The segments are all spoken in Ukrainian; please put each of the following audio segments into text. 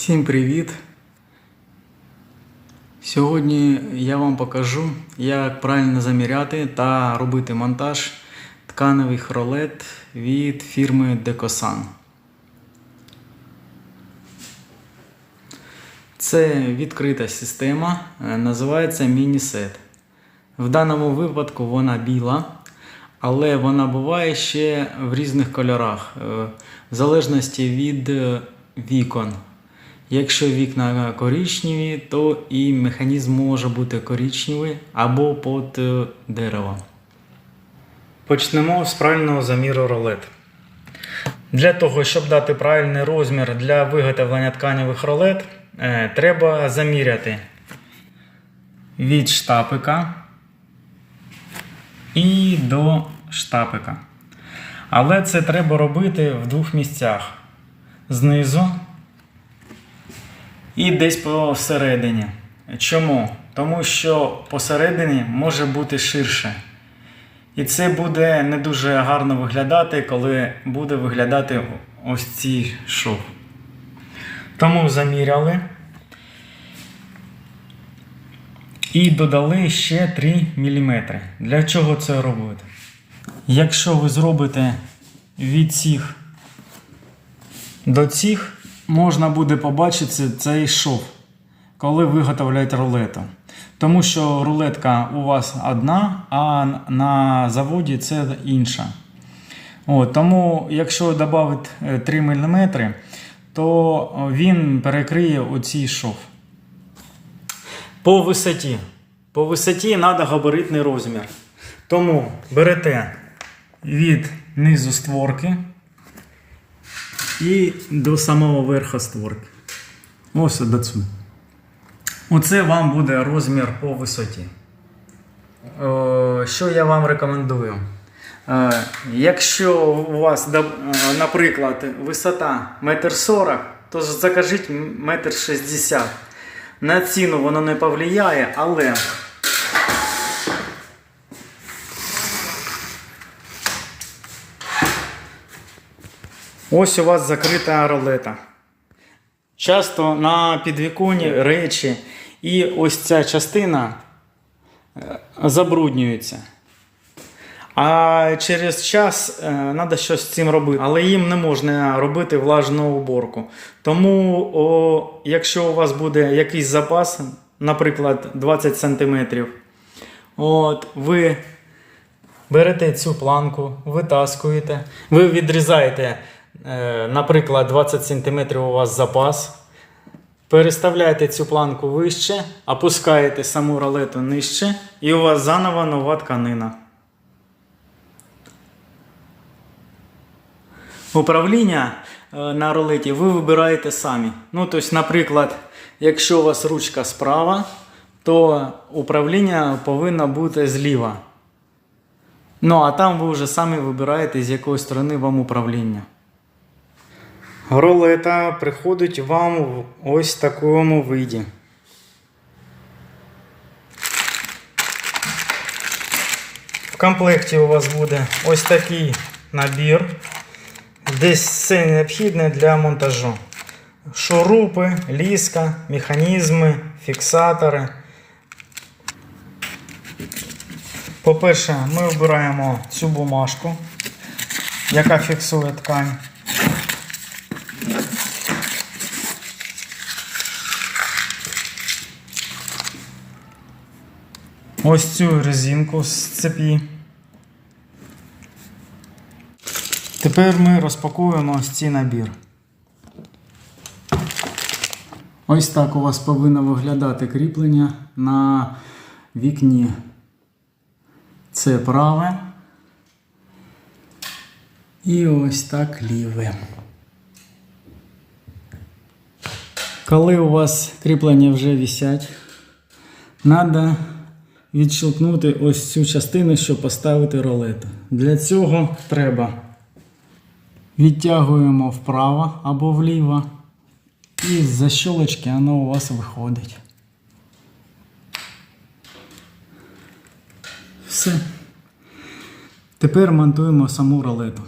Всім привіт! Сьогодні я вам покажу, як правильно заміряти та робити монтаж тканевих ролет від фірми Decosan. Це відкрита система, е, називається міні-сет. В даному випадку вона біла, але вона буває ще в різних кольорах, е, в залежності від е, вікон. Якщо вікна коричневі, то і механізм може бути коричневий або під е, дерево. Почнемо з правильного заміру ролет. Для того, щоб дати правильний розмір для виготовлення тканевих ролет, е, треба заміряти від штапика і до штапика. Але це треба робити в двох місцях: знизу і десь посередині. Чому? Тому що посередині може бути ширше. І це буде не дуже гарно виглядати, коли буде виглядати ось цей шов. Тому заміряли і додали ще 3 мм. Для чого це робити? Якщо ви зробите від цих до цих, можна буде побачити цей шов, коли виготовляють рулету. Тому що рулетка у вас одна, а на заводі це інша. От, тому, якщо додати 3 мм, то він перекриє оцей шов. По висоті. По висоті треба габаритний розмір. Тому берете від низу створки і до самого верха створки. Ось до сюди. Оце вам буде розмір по висоті. Е, Що я вам рекомендую? Е, Якщо у вас, е, наприклад, висота 1,40 м, то закажіть 1,60 м. На ціну воно не повлияє, але ось у вас закрита ролета. Часто на підвіконні речі і ось ця частина е, забруднюється. А через час треба щось з цим робити. Але їм не можна робити влажну уборку. Тому, о, якщо у вас буде якийсь запас, наприклад, 20 см, от, ви берете цю планку, витаскуєте, ви відрізаєте, наприклад, 20 см у вас запас. Переставляєте цю планку вище, опускаєте саму ролету нижче, і у вас заново нова тканина. Управління е, на ролеті ви вибираєте самі. Ну, тобто, наприклад, якщо у вас ручка справа, то управління повинно бути зліва. Ну, а там ви вже самі вибираєте, з якої сторони вам управління. Ролета приходить вам в ось такому виді. В комплекті у вас буде ось такий набір. Десь все необхідне для монтажу. Шурупи, ліска, механізми, фіксатори. По-перше, ми вбираємо цю бумажку, яка фіксує ткань. Ось цю резинку з цепі. Тепер ми розпакуємо ось цей набір. Ось так у вас повинно виглядати кріплення на вікні. Це праве. І ось так ліве. Коли у вас кріплення вже висять, треба відщелкнути ось цю частину, щоб поставити ролету. Для цього треба відтягуємо вправо або вліво, і з защелочки воно у вас виходить. Все. Тепер монтуємо саму ролету.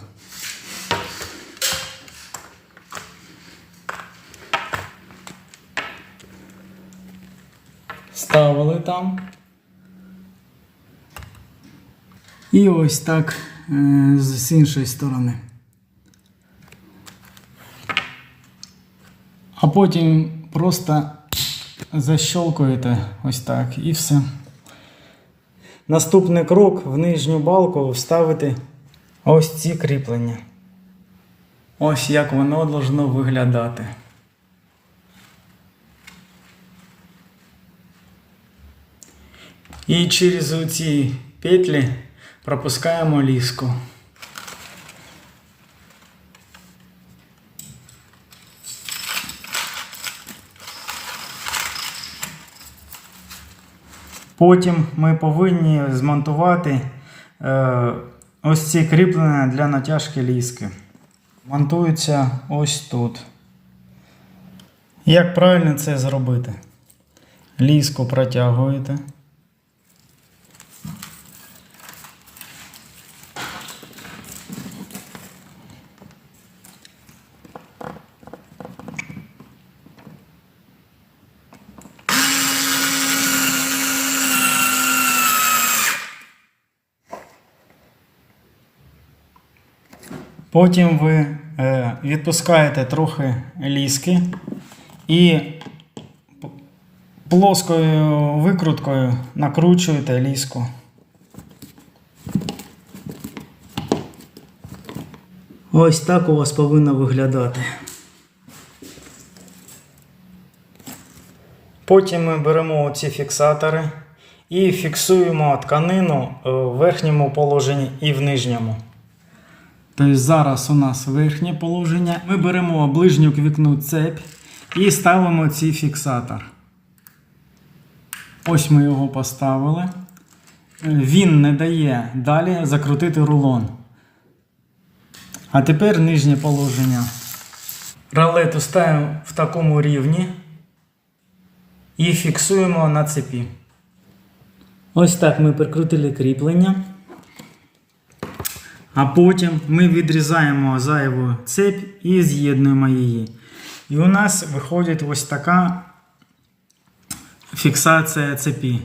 Ставили там. І ось так е, з іншої сторони. А потім просто защелкуєте ось так і все. Наступний крок в нижню балку вставити ось ці кріплення. Ось як воно должно виглядати. І через ці петлі пропускаємо ліску. Потім ми повинні змонтувати е, ось ці кріплення для натяжки ліски. Монтуються ось тут. Як правильно це зробити? Ліску протягуєте. Потім ви е, відпускаєте трохи ліски і плоскою викруткою накручуєте ліску. Ось так у вас повинно виглядати. Потім ми беремо ці фіксатори і фіксуємо тканину е, в верхньому положенні і в нижньому. Тобто зараз у нас верхнє положення. Ми беремо ближню квікну цепь і ставимо цей фіксатор. Ось ми його поставили. Він не дає далі закрутити рулон. А тепер нижнє положення. Ролету ставимо в такому рівні і фіксуємо на цепі. Ось так ми прикрутили кріплення. А потім ми відрізаємо зайву цепь і з'єднуємо її. І у нас виходить ось така фіксація цепі.